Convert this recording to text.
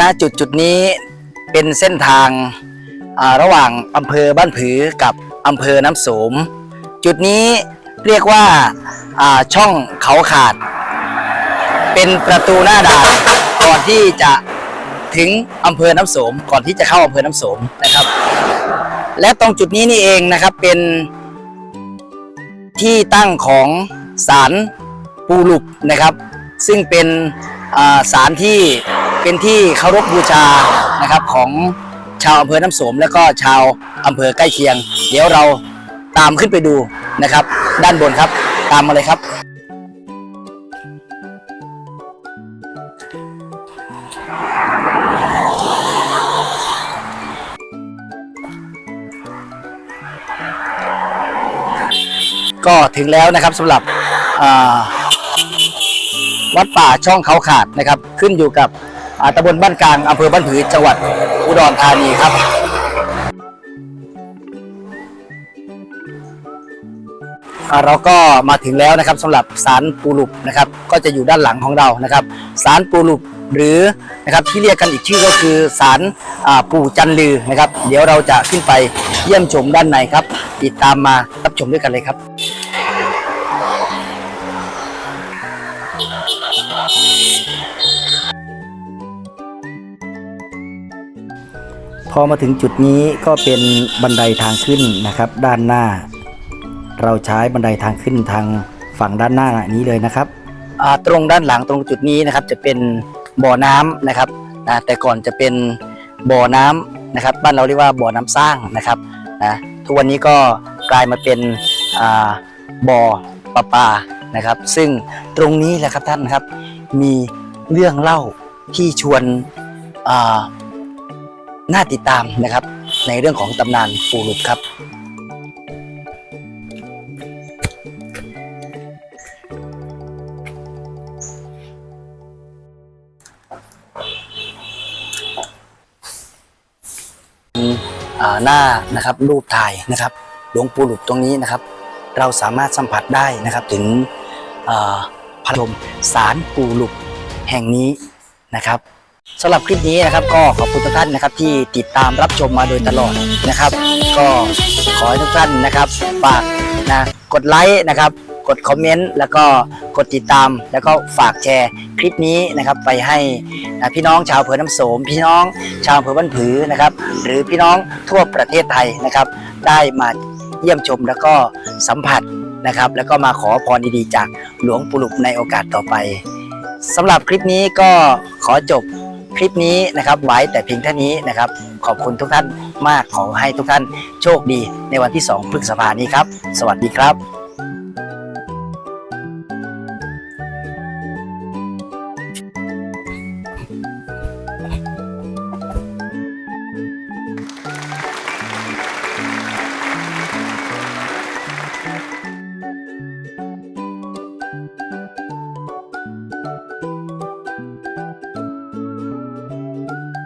ณจุดจุดนี้เป็นเส้นทางาระหว่างอำเภอบ้านผือกับอำเภอน้ำสม จุดนี้เรียกว่าาช่องเขาขาด เป็นประตูหน้าด่านก่อนที่จะถึงอำเภอน้ำสม ก่อนที่จะเข้าอำเภอน้ำสมนะครับ และตรงจุดนี้นี่เองนะครับเป็นที่ตั้งของศาลปูหลุกนะครับ ซึ่งเป็นศาลที่ เป็นที่เคารพบูชานะครับของชาวอำเภอน้ำโสมและก็ชาวอำเภอใกล้เคียง เดี๋ยวเราตามขึ้นไปดูนะครับ ด้านบนครับตามมาเลยครับ ก็ถึงแล้วนะครับสำหรับวัดป่าช่องเขาขาดนะครับ ขึ้นอยู่กับ ตำบลบ้านกลางอำเภอบ้านผือจังหวัดอุดรธานีครับเราก็มาถึงแล้วนะครับสำหรับสารปูหลุบนะครับ ก็จะอยู่ด้านหลังของเรานะครับ สารปูหลุบหรือนะครับที่เรียกกันอีกชื่อก็คือสารปู่จันลือนะครับ เดี๋ยวเราจะขึ้นไปเยี่ยมชมด้านในครับ ติดตามมารับชมด้วยกันเลยครับ พอมาถึงจุดนี้ก็เป็นบันไดทางขึ้นนะครับ ด้านหน้า เราใช้บันไดทางขึ้นทางฝั่งด้านหน้านี้เลยนะครับตรงด้านหลังตรงจุดนี้นะครับ จะเป็นบ่อน้ำนะครับนะแต่ก่อนจะเป็นบ่อน้ำนะครับ บ้านเราเรียกว่าบ่อน้ำสร้างนะครับนะทุกวันนี้ก็กลายมาเป็นบ่อประปานะครับ ซึ่งตรงนี้แหละครับท่านครับ มีเรื่องเล่าที่ชวนอ่า น่าติดตามนะครับ ในเรื่องของตำนานปูหลุดครับ หน้านะครับรูปถ่ายนะครับหลวงปู่หลุดตรงนี้นะครับ เราสามารถสัมผัสได้นะครับถึงพระชมสารปู่หลุดแห่งนี้นะครับ สำหรับคลิปนี้นะครับก็ขอบคุณทุกท่านนะครับที่ติดตามรับชมมาโดยตลอดนะครับ ก็ขอให้ทุกท่านนะครับฝากนะกดไลค์นะครับ กดคอมเมนต์แล้วก็กดติดตาม แล้วก็ฝากแชร์คลิปนี้นะครับไปให้นะพี่น้องชาวอำเภอน้ำโสม พี่น้องชาวอำเภอบ้านผือนะครับ หรือพี่น้องทั่วประเทศไทยนะครับ ได้มาเยี่ยมชมแล้วก็สัมผัสนะครับ แล้วก็มาขอพรดีๆจากหลวงปู่หลุกในโอกาสต่อไปสำหรับคลิปนี้ก็ขอจบ คลิปนี้นะครับไว้แต่เพียงเท่านี้นะครับ ขอบคุณทุกท่านมากขอให้ทุกท่านโชคดีในวันที่ 2 พฤษภานี้ครับ สวัสดีครับ